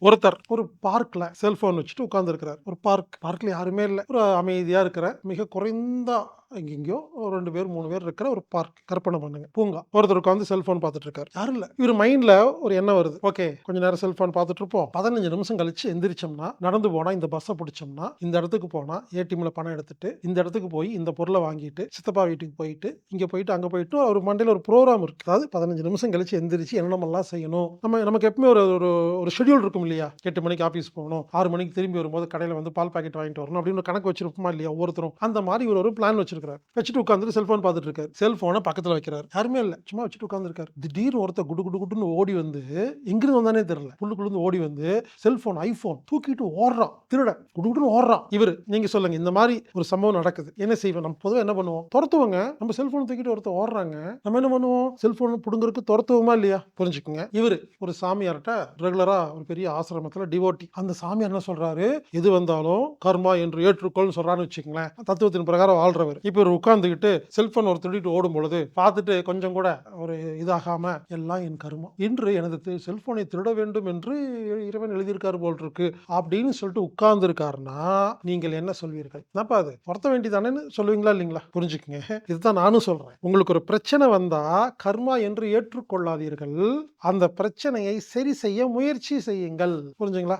ஒருத்தர் ஒரு பார்க்ல செல்போன் வச்சுட்டு உட்கார்ந்துருக்கிறார். ஒரு பார்க். பார்க்ல யாருமே இல்லை. ஒரு அமைதியா இருக்கிற மிக குறைந்த எங்கெங்கயோ ஒரு ரெண்டு பேர் மூணு பேர் இருக்கிற ஒரு பார்க் கற்பனை பண்ணுங்க. பூங்கா. ஒருத்தர் உட்காந்து செல்போன் பார்த்துட்டு இருக்காரு யாரும் இல்லை. இவர் மைண்ட்ல ஒரு எண்ணம் வருது. ஓகே கொஞ்ச நேரம் செல்போன் பார்த்துட்டு இருப்போம் பதினஞ்சு நிமிஷம் கழிச்சு எந்திரிச்சோம்னா நடந்து போனா இந்த பஸ்ஸை பிடிச்சோம்னா இந்த இடத்துக்கு போனா ஏடிஎம்ல பணம் எடுத்துட்டு இந்த இடத்துக்கு போய் இந்த பொருளை வாங்கிட்டு சித்தப்பா வீட்டுக்கு போயிட்டு இங்க போயிட்டு அங்க போயிட்டு ஒரு மண்டையில ஒரு ப்ரோக்ராம் இருக்கு. அதாவது பதினஞ்சு நிமிஷம் கழிச்சு எந்திரிச்சு என்னென்னமெல்லாம் செய்யணும்? நம்ம நமக்கு எப்பவுமே ஒரு ஒரு ஒரு ஷெடியூல் இருக்கும் இல்லையா? எட்டு மணிக்கு ஆஃபீஸ் போகணும். ஆறு மணிக்கு திரும்பி வரும்போது கடையில் வந்து பால் பாக்கெட் வாங்கிட்டு வரணும் அப்படின்னு ஒரு கணக்கு வச்சிருப்போமா இல்லையா? ஒவ்வொருத்தரும். அந்த மாதிரி ஒரு பிளான் வச்சிருக்காரு வச்சுட்டு உட்காந்துட்டு செல்போன் பார்த்துட்டு இருக்காரு செல்போனை பக்கத்தில் வைக்கிறார். யாருமே இல்லை. சும்மா வச்சுட்டு உட்காந்துருக்காரு திடீர்னு ஒருத்தர் குடு குடு குடுன்னு ஓடி வந்து எங்கிருந்து வந்தானே தெரியல. புள்ளுக்குள்ளேருந்து ஓடி வந்து செல்போன் ஐபோன் தூக்கிட்டு ஓடுறான். திருட குடு குடுன்னு ஓடுறான். இவர் நீங்க சொல்லுங்க இந்த மாதிரி ஒரு சம்பவம் நடக்குது. என்ன செய்வோம்? நம்ம பொதுவாக என்ன பண்ணுவோம்? துரத்துவங்க. நம்ம செல்போன் தூக்கிட்டு ஒருத்தர் ஓடுறாங்க. நம்ம என்ன பண்ணுவோம்? செல்போன் பிடுங்குறதுக்கு துரத்துவோமா இல்லையா? புரிஞ்சுக்குங்க. இவர் ஒரு சாமியார்கிட்ட ரெகுலரா ஒரு பெரிய ஆசிரமத்தில் டிவோட்டி அந்த சாமியார் என்ன சொல்றாரு? எது வந்தாலும் கர்மா என்று ஏற்றுக்கொள்னு சொல்றான்னு வச்சுக்கங்களேன். தத்துவத்தின் பிரகாரம் வாழ்றவர். இப்போ இவர் உட்காந்துக்கிட்டு செல்போன் ஒரு திருடிட்டு ஓடும் பொழுது பார்த்துட்டு கொஞ்சம் கூட ஒரு இதாகாம எல்லாம் என் கருமம். இன்று எனது செல்போனை திருட வேண்டும் என்று இறைவன் எழுதியிருக்காரு போல் இருக்கு அப்படின்னு சொல்லிட்டு உட்கார்ந்துருக்காருன்னா நீங்கள் என்ன சொல்வீர்கள்? என்னப்பா அது? பொருத்த வேண்டியதானேன்னு சொல்லுவீங்களா இல்லைங்களா? புரிஞ்சுக்குங்க. இதுதான் நானும் சொல்றேன். உங்களுக்கு ஒரு பிரச்சனை வந்தா கர்மா என்று ஏற்றுக்கொள்ளாதீர்கள். அந்த பிரச்சனையை சரி செய்ய முயற்சி செய்யுங்கள். புரிஞ்சுங்களா?